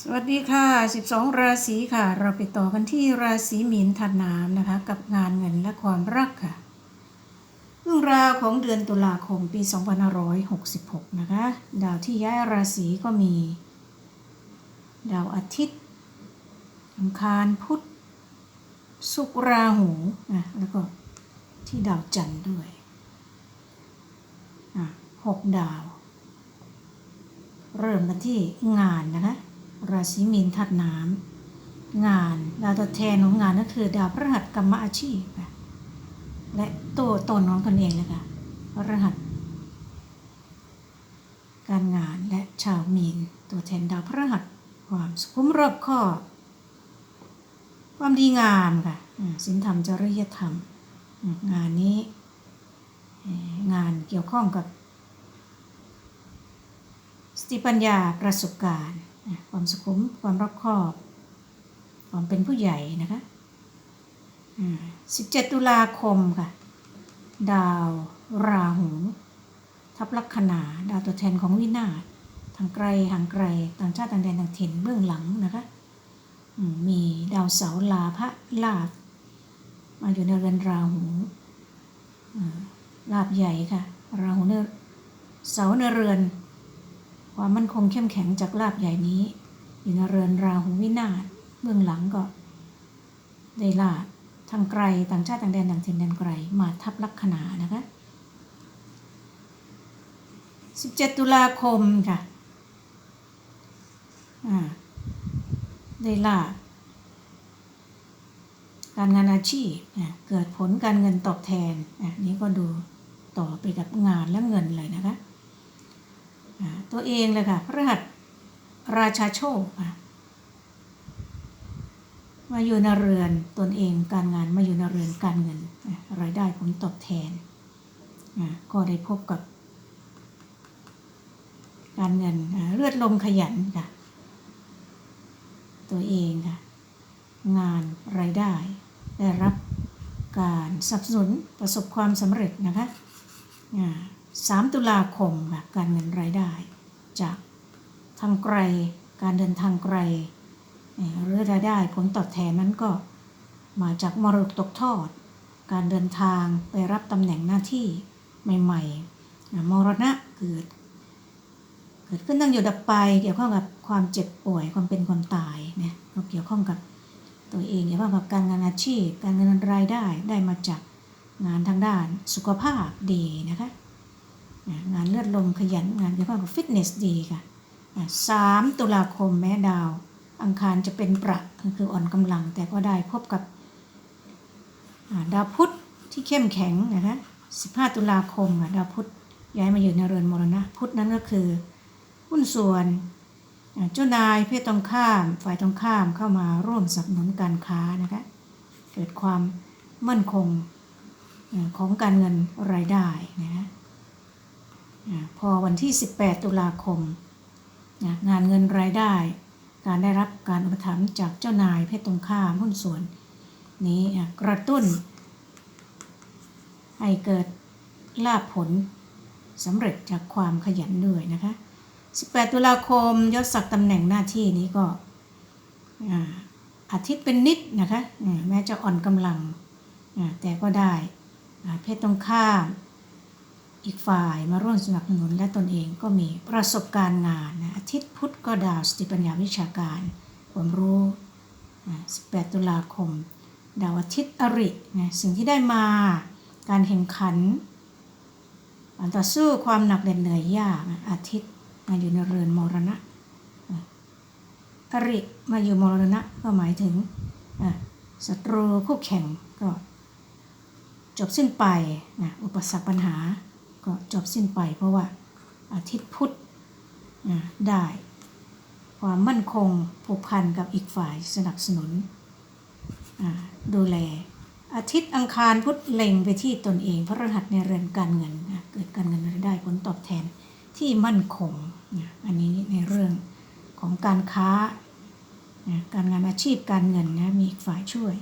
สวัสดีค่ะ 12 ราศีค่ะ เราไปต่อกันที่ราศีมีนถัดน้ำนะคะ กับงานเงินและความรักค่ะเรื่องราวของเดือนตุลาคมปี 2566 นะคะ ดาวที่ย้ายราศีก็มี ดาวอาทิตย์อังคารพุธสุกราหูนะแล้วก็ที่ดาวจันทร์ด้วยหกดาว เริ่มกันที่งานนะคะ ราศีมีนทัดน้ำงานดาวตัวแทนของงานก็คือ ดาวพฤหัสกรรมอาชีพและตัวตนของตนเองเลยค่ะพฤหัส การงานและชาวมีน ตัวแทนดาวพฤหัสความสุขุมรอบคอบความดีงามค่ะอ่าศีลธรรมจริยธรรม งานนี้ งานเกี่ยวข้องกับสติปัญญาประสบการณ์ ความสุขุมความรอบคอบ ความเป็นผู้ใหญ่นะคะอ่า17ตุลาคมค่ะ ดาวราหู ทับลัคนาดาวตัวแทนของวินาศทางไกลห่างไกลต่างชาติต่างแดนต่างถิ่นเบื้องหลังนะคะมีดาวเสาร์ลาพระลาภมาอยู่ในเรือนราหูลาภใหญ่ค่ะ ราหูเนเสาในเรือน ความมั่นคงเข้มแข็งจากลาบใหญ่นี้ อยู่ในเรือนราหูวินาศเบื้องหลังก็ ได้ลาบทางไกลต่างชาติต่างแดนต่างถิ่นแดนไกลมาทับลัคนานะคะ 17 ตุลาคมค่ะได้ลาบการงานอาชีพอะเกิดผลการเงินตอบแทนอะนี้ก็ดูต่อไปกับงานและเงินเลยนะคะ ตัวเองเลยค่ะพฤหัสราชาโชคอะมาอยู่ในเรือนตนเองการงานมาอยู่ในเรือนการเงินรายได้ผลตอบแทน ก็ได้พบกับ การเงินเลือดลมขยันค่ะ ตัวเองค่ะ งานรายได้ ได้รับการสนับสนุนประสบความสำเร็จนะคะสามตุลาคมค่ะการเงินรายได้ จากทางไกลการเดินทางไกลหรือรายได้ผลตอบแทนนั้นก็มาจากมรดกตกทอด การเดินทางไปรับตำแหน่งหน้าที่ใหม่ๆมรณะเกิด เกิดขึ้นตั้งอยู่ดับไป เกี่ยวข้องกับความเจ็บป่วยความเป็นความตายเนี่ยก็เกี่ยวข้องกับตัวเองเกี่ยวข้องกับการงานอาชีพ การเงินรายได้ได้มาจากงานทางด้านสุขภาพดีนะคะ งานเลือดลมขยันงานเกี่ยวข้องกับฟิตเนสดีค่ะสามตุลาคมแม้ดาว อังคารจะเป็นประก็คืออ่อนกำลังแต่ก็ได้พบกับดาวพุธที่เข้มแข็งนะคะ15ตุลาคมดาวพุธย้ายมาอยู่ในเรือนมรณะ พุธนั้นก็คือ หุ้นส่วนเจ้านายเพศตรงข้าม ฝ่ายตรงข้ามเข้ามาร่วมสนับสนุนการค้านะคะเกิดความมั่นคงของการเงินรายได้นะคะ พอวันที่ 18 ตุลาคมนะงานเงินรายได้ การได้รับการอุปถัมภ์จากเจ้านายเพศตรงข้ามหุ้นส่วน นี้อะกระตุ้น ให้เกิดลาภผลสำเร็จจากความขยันด้วยนะคะ 18 ตุลาคมยศศักดิ์ตำแหน่งหน้าที่นี้ก็อาทิตย์เป็นนิดนะคะแม้จะอ่อนกำลังแต่ก็ได้เพศตรงข้าม อีกฝ่ายมาร่วมสนับสนุนและตนเองก็มีประสบการณ์งานนะอาทิตย์พุธก็ดาวสติปัญญาวิชาการความรู้18 ตุลาคม ดาวอาทิตย์อรินะสิ่งที่ได้มาการแข่งขันการต่อสู้ความหนักเหน็ดเหนื่อยยากนะอาทิตย์มาอยู่ในเรือนมรณะอริมาอยู่มรณะก็หมายถึงศัตรูคู่แข่งก็จบสิ้นไปนะอุปสรรคปัญหา ก็จบสิ้นไป เพราะว่าอาทิตย์พุธได้ ความมั่นคงผูกพันกับอีกฝ่ายสนับสนุนดูแล อาทิตย์อังคารพุธเล็งไปที่ตนเอง พระรหัสในเรือนการเงินเกิดการเงินรายได้ผลตอบแทนที่มั่นคงอันนี้ในเรื่องของการค้าการงานอาชีพการเงินนะมีอีกฝ่ายช่วย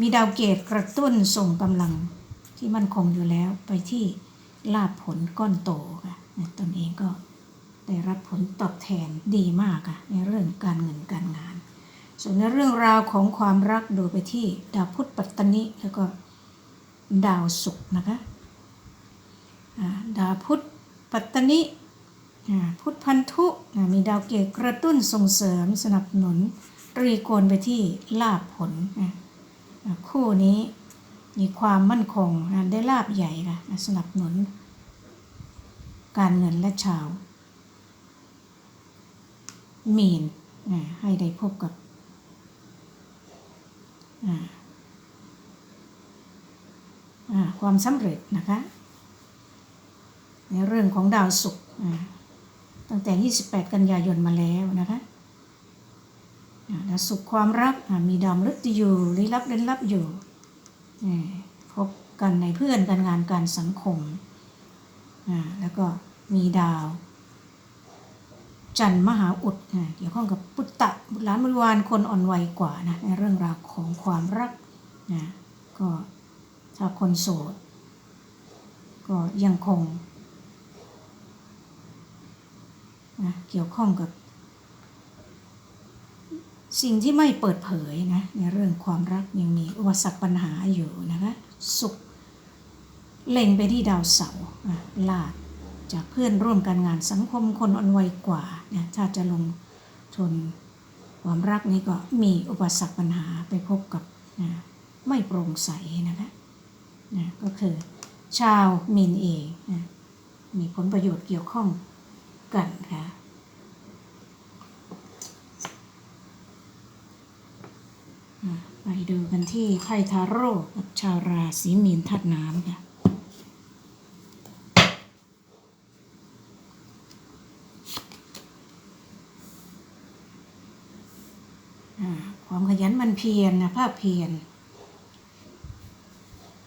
มีดาวเกตกระตุ้นส่งกำลังที่มั่นคงอยู่แล้วไปที่ ลาภผลก้อนโตค่ะตนเองก็ได้รับผลตอบแทนดีมากค่ะในเรื่องการเงินการงาน ส่วนในเรื่องราวของความรักดูไปที่ดาวพุธปัตตนิแล้วก็ดาวศุกร์นะคะดาวพุธปัตตนิพุธพันธุมีดาวเกตกระตุ้นส่งเสริมสนับสนุน ตรีโกณไปที่ลาภผลคู่นี้ มีความมั่นคงได้ลาบใหญ่ค่ะสนับสนุน การเงินและชาว มีนให้ได้พบกับความสำเร็จนะคะ ในเรื่องของดาวศุกร์ตั้งแต่ 28 กันยายนมาแล้วนะคะดาวศุกร์ความรักมีดาวมฤตยูลี้ลับเล่นลับอยู่ พบกันในเพื่อนการงานการสังคม แล้วก็มีดาว จันมหาอุดเกี่ยวข้องกับปุตตะบุตรหลานบริวารคนอ่อนวัยกว่านะในเรื่องราวของความรักนะก็ถ้าคนโสด ก็ยังคงนะเกี่ยวข้องกับ สิ่งที่ไม่เปิดเผยนะในเรื่องความรักยังมีอุปสรรคปัญหาอยู่นะคะสุขเล็งไปที่ดาวเสาร์ลาดจากเพื่อนร่วมการงานสังคมคนอ่อนวัยกว่าเนี่ยถ้าจะลงทุนความรักนี้ก็มีอุปสรรคปัญหาไปพบกับนะไม่โปร่งใสนะคะนะก็คือชาวมีนเองนะมีผลประโยชน์เกี่ยวข้องกันค่ะอะ ไปดูกันที่ไพ่ทาโร่กับชาวราศีมีนธาตุน้ำค่ะความขยันมันเพียรนะภาคเพียร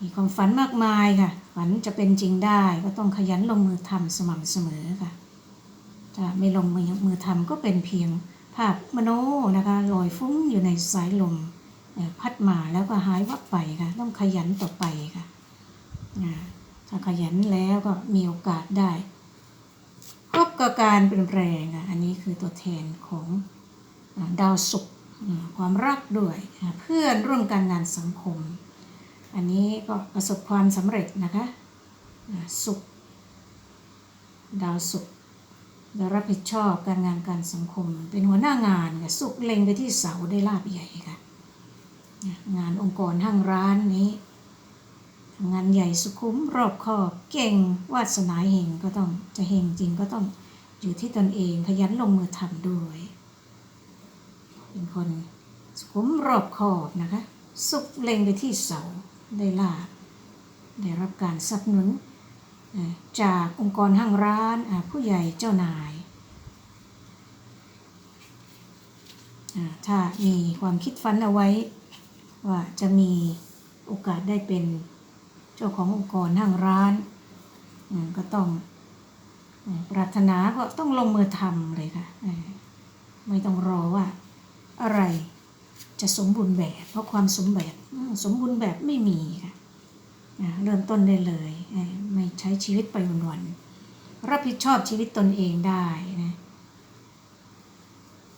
มีความฝันมากมายค่ะ ฝันจะเป็นจริงได้ก็ต้องขยันลงมือทำสม่ำเสมอค่ะ ถ้าไม่ลงมือมือทำก็เป็นเพียงภาพมโนนะคะลอยฟุ้งอยู่ในสายลม พัดมาแล้วก็หายวับไปค่ะ ต้องขยันต่อไปค่ะถ้าขยันแล้วก็มีโอกาสได้พบกับการเปลี่ยนแปลงค่ะอันนี้คือตัวแทนของดาวศุกร์ความรักด้วย เพื่อนร่วมการงานสังคม อันนี้ก็ประสบความสำเร็จนะคะศุกร์ดาวศุกร์ได้รับผิดชอบการงานการสังคม เป็นหัวหน้างานค่ะศุกร์เล็งไปที่เสาได้ลาบใหญ่ค่ะ งานองค์กรห้างร้านนี้ทำงานใหญ่สุขุมรอบคอบเก่งวาสนาเฮงก็ต้องจะเฮงจริงก็ต้องอยู่ที่ตนเองขยันลงมือทำด้วย เป็นคนสุขุมรอบคอบนะคะ สุกเล็งไปที่เสาได้ลาบได้รับการสนับสนุนจากองค์กรห้างร้านผู้ใหญ่เจ้านายถ้ามีความคิดฝันเอาไว้ ว่าจะมีโอกาสได้เป็นเจ้าขององค์กรห้างร้านก็ต้องปรารถนาก็ต้องลงมือทำเลยค่ะไม่ต้องรอว่าอะไรจะสมบูรณ์แบบ เพราะความสมแบบสมบูรณ์แบบไม่มีค่ะเริ่มต้นได้เลยเอ่อไม่ใช้ชีวิตไปวันๆรับผิดชอบชีวิตตนเองได้นะ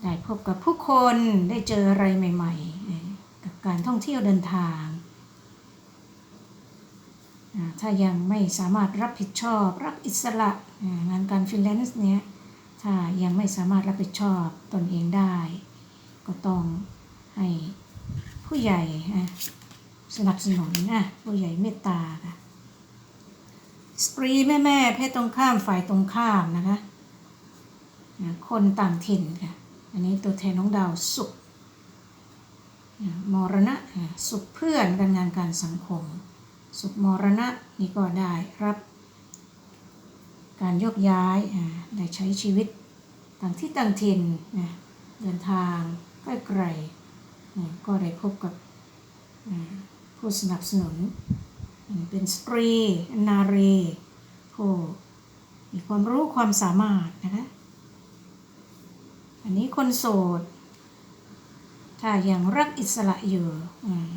ได้พบกับผู้คนได้เจออะไรใหม่ๆเอ่ การท่องเที่ยวเดินทางถ้ายังไม่สามารถรับผิดชอบรักอิสระงานการฟรีแลนซ์เนี้ยถ้ายังไม่สามารถรับผิดชอบตนเองได้ ก็ต้องให้ผู้ใหญ่สนับสนุนนะผู้ใหญ่เมตตาค่ะสตรีแม่แม่เพศตรงข้ามฝ่ายตรงข้ามนะคะคนต่างถิ่นค่ะ อันนี้ตัวแทนน้องดาวสุข มรณะสุขเพื่อนการงานการสังคม สุขมรณะนี่ก็ได้รับ การโยกย้ายได้ใช้ชีวิตต่างที่ต่างถิ่นเดินทางใกล้ๆนะก็ได้พบกับผู้สนับสนุน เป็นสตรี นารีผู้มีความรู้ความสามารถนะคะอันนี้คนโสด ถ้ายังรักอิสระอยู่อืม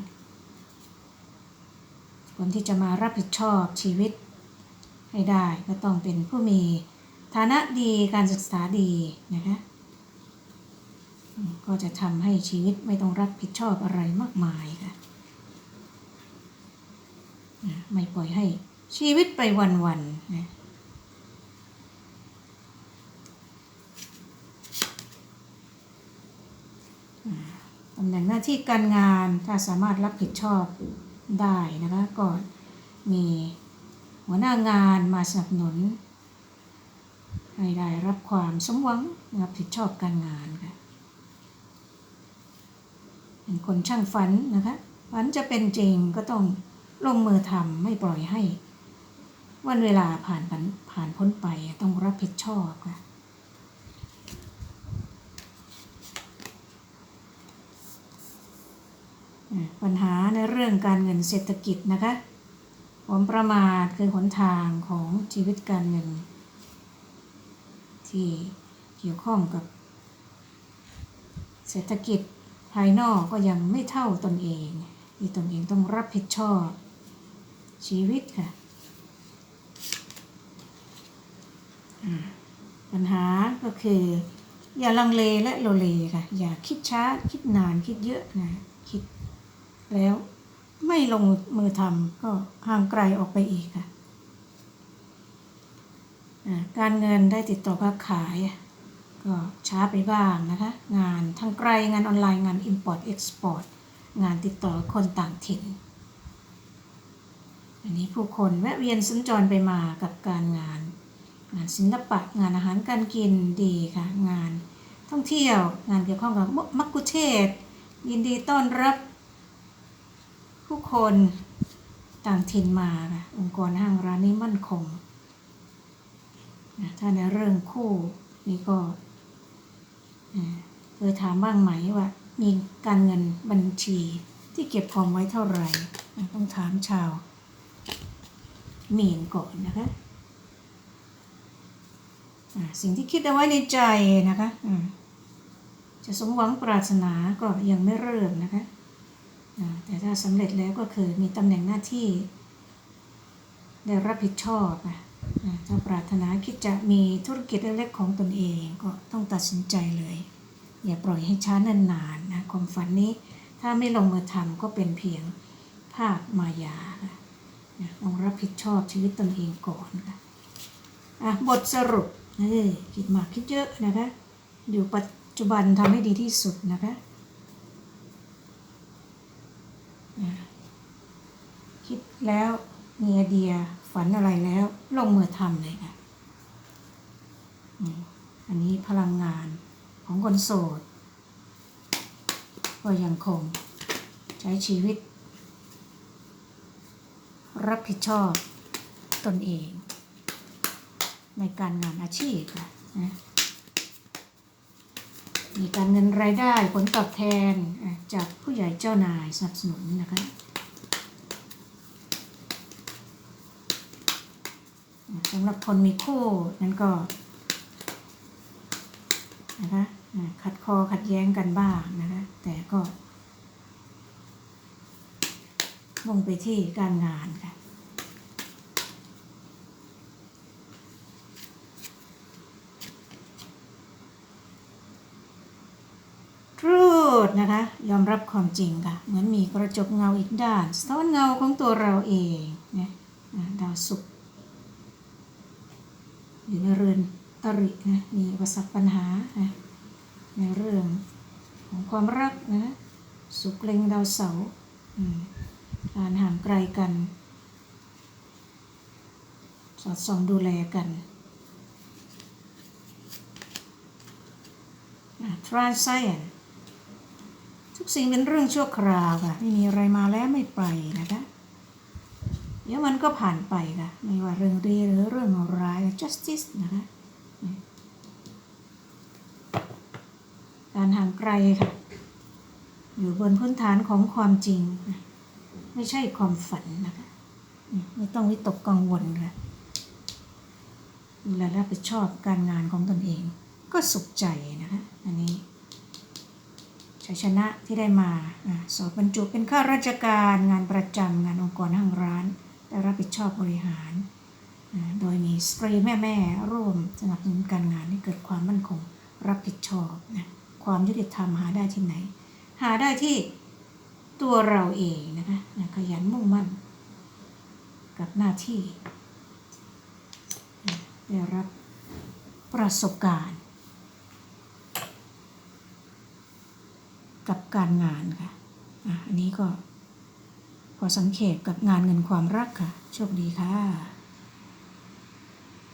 คนที่จะมารับผิดชอบชีวิตให้ได้ก็ต้องเป็นผู้มีฐานะดีการศึกษาดีนะคะก็จะทำให้ชีวิตไม่ต้องรับผิดชอบอะไรมากมายค่ะอะไม่ปล่อยให้ชีวิตไปวันๆนะอะตำแหน่งหน้าที่การงานถ้าสามารถรับผิดชอบได้นะคะก็มีหัวหน้างานมาสนับสนุน ให้ได้รับความสมหวังรับผิดชอบการงานค่ะเป็นคนช่างฝันนะคะฝันจะเป็นจริงก็ต้องลงมือทำไม่ปล่อยให้ วันเวลาผ่านผ่านผ่านพ้นไปต้องรับผิดชอบค่ะอะ ปัญหาในเรื่องการเงินเศรษฐกิจนะคะผมประมาทคือหนทางของชีวิตการเงิน ที่เกี่ยวข้องกับ เศรษฐกิจภายนอกก็ยังไม่เท่าตนเองที่ตนเองต้องรับผิดชอบชีวิตค่ะ ปัญหาก็คือ อย่าลังเลและโลเลค่ะ อย่าคิดช้าคิดนานคิดเยอะนะ แล้วไม่ลงมือทำก็ห่างไกลออกไปอีกค่ะการเงินได้ติดต่อค้าขาย ก็ช้าไปบ้างนะคะ งานทางไกลงานออนไลน์งาน Import Export งานติดต่อคนต่างถิ่น อันนี้ผู้คนแวะเวียนสัญจรไปมากับการงาน งานศิลปะงานอาหารการกินดีค่ะ งานท่องเที่ยว งานเกี่ยวข้องกับมักคุเทศ ยินดีต้อนรับ ผู้คนต่างถิ่นมาค่ะองค์กรห้างร้านนี้มั่นคงนะถ้าในเรื่องคู่นี่ก็เคยถามบ้างไหมว่า มีการเงินบัญชีที่เก็บออมไว้เท่าไหร่ต้องถามชาวเมียนก่อนนะคะสิ่งที่คิดเอาไว้ในใจนะคะ จะสมหวังปรารถนาก็ยังไม่เริ่มนะคะ แต่ถ้าสำเร็จแล้วก็คือมีตำแหน่งหน้าที่ ได้รับผิดชอบนะถ้าปรารถนาคิดจะมีธุรกิจเล็กๆของตนเองก็ต้องตัดสินใจเลย อย่าปล่อยให้ช้านานๆนะความฝันนี้ถ้าไม่ลงมือทำก็เป็นเพียงภาพมายาค่ะนะต้องรับผิดชอบชีวิตตนเองก่อนค่ะอะบทสรุปเออคิดมากคิดเยอะนะคะ อยู่ปัจจุบันทำให้ดีที่สุดนะคะ อะคิดแล้วมีไอเดียฝันอะไรแล้ว ลงมือทำเลยค่ะอันนี้พลังงานของคนโสดก็ยังคงใช้ชีวิต รับผิดชอบตนเอง ในการงานอาชีพค่ะนะ มีการเงินรายได้ผลตอบแทนจากผู้ใหญ่เจ้านายสนับสนุนนะคะสำหรับคนมีคู่นั้นก็นะคะขัดคอขัดแย้งกันบ้างนะคะแต่ก็มุ่งไปที่การงานค่ะ รูด นะคะ ยอมรับความจริงค่ะ เหมือนมีกระจกเงาอีกด้านสะท้อนเงาของตัวเราเองนะดาวศุกร์อยู่ในเรือนอรินะมีอุปสรรคปัญหานะในเรื่องของความรักนะสุขเล็งดาวเสาร์การห่างไกลกัน สอดส่องดูแลกันทรานไซแอน ทุกสิ่งเป็นเรื่องชั่วคราวค่ะ ไม่มีอะไรมาแล้วไม่ไปนะคะ เดี๋ยวมันก็ผ่านไปค่ะ ไม่ว่าเรื่องดีหรือเรื่องร้าย justice นะคะ การห่างไกลค่ะ อยู่บนพื้นฐานของความจริง ไม่ใช่ความฝันนะคะ ไม่ต้องวิตกกังวลค่ะดูแลรับผิดชอบการงานของตนเอง ก็สุขใจนะคะ อันนี้ ชัยชนะที่ได้มาสอบบรรจุเป็นข้าราชการงานประจำงานองค์กรห้างร้านได้รับผิดชอบบริหาร โดยมีสตรีแม่แม่ร่วมสนับสนุนการงานให้เกิดความมั่นคงรับผิดชอบนะความยุติธรรมหาได้ที่ไหน หาได้ที่ตัวเราเองนะคะนะขยันมุ่งมั่น กับหน้าที่ได้รับประสบการณ์ กับการงานค่ะอันนี้ก็พอสังเกตกับงานเงินความรักค่ะ โชคดีค่ะ